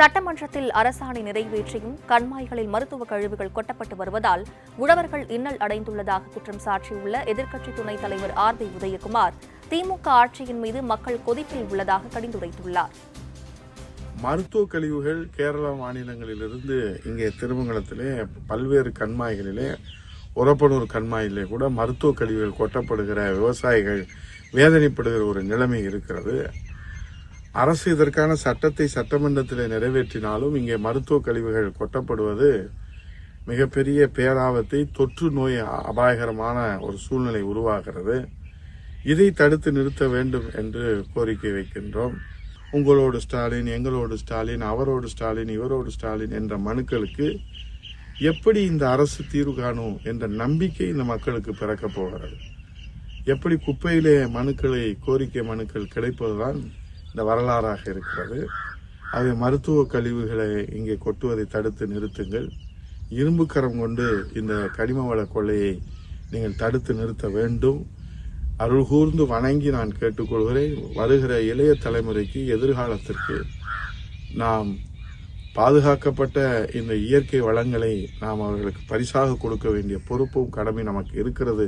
சட்டமன்றத்தில் அரசாணை நிறைவேற்றியும் கண்மாய்களில் மருத்துவ கழிவுகள் கொட்டப்பட்டு வருவதால் உழவர்கள் இன்னல் அடைந்துள்ளதாக குற்றம் சாட்டியுள்ள எதிர்க்கட்சி துணைத் தலைவர் ஆர் பி உதயகுமார் திமுக ஆட்சியின் மீது மக்கள் கொதிப்பில் உள்ளதாக கடிந்துரைத்துள்ளார். மருத்துவ கழிவுகள் கேரள மாநிலங்களிலிருந்து இங்கே திருமங்கலத்திலே பல்வேறு கண்மாய்களிலே உரப்பனூர் கண்மாயிலே கூட மருத்துவ கழிவுகள் கொட்டப்படுகிற விவசாயிகள் வேதனைப்படுகிற ஒரு நிலைமை இருக்கிறது. அரசு இதற்கான சட்டத்தை சட்டமன்றத்தில் நிறைவேற்றினாலும் இங்கே மருத்துவ கழிவுகள் கொட்டப்படுவது மிகப்பெரிய பேராபத்தை தொற்று நோய் அபாயகரமான ஒரு சூழ்நிலை உருவாகிறது. இதை தடுத்து நிறுத்த வேண்டும் என்று கோரிக்கை வைக்கின்றோம். உங்களோடு ஸ்டாலின் எங்களோடு ஸ்டாலின் அவரோடு ஸ்டாலின் இவரோடு ஸ்டாலின் என்ற மனுக்களுக்கு எப்படி இந்த அரசு தீர்வு காணும் என்ற நம்பிக்கை இந்த மக்களுக்கு பிறக்கப் போகிறது. எப்படி குப்பையிலே மனுக்களை கோரிக்கை மனுக்கள் கிடைப்பதுதான் இந்த வரலாறாக இருக்கிறது. அது மருத்துவ கழிவுகளை இங்கே கொட்டுவதை தடுத்து நிறுத்துங்கள். இரும்பு கரம் கொண்டு இந்த கனிம வள கொள்ளையை நீங்கள் தடுத்து நிறுத்த வேண்டும். அருள் கூர்ந்து வணங்கி நான் கேட்டுக்கொள்கிறேன். வருகிற இளைய தலைமுறைக்கு எதிர்காலத்திற்கு நாம் பாதுகாக்கப்பட்ட இந்த இயற்கை வளங்களை நாம் அவர்களுக்கு பரிசாக கொடுக்க வேண்டிய பொறுப்பும் கடமை நமக்கு இருக்கிறது.